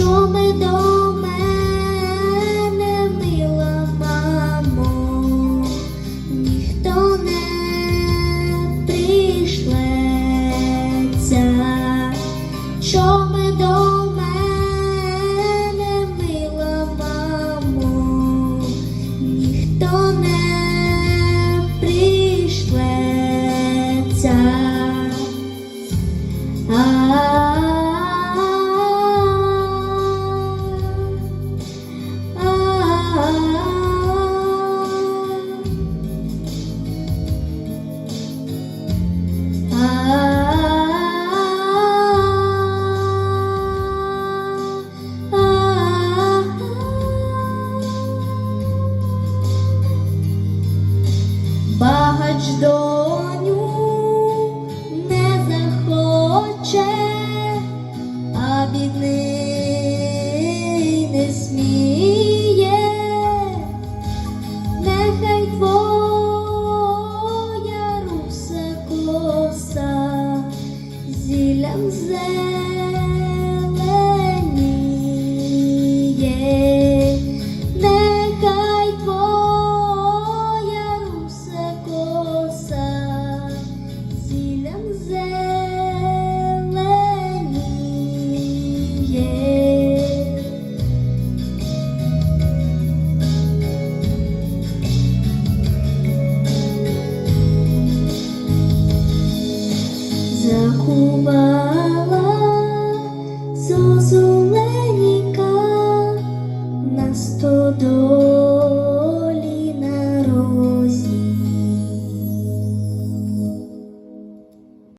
що ми до мене, мила мамо, ніхто не прийшлеться, що ми до мене, мила мамо, ніхто не Плач, не захоче, а бідний не сміє, нехай твоя руса зілям землю.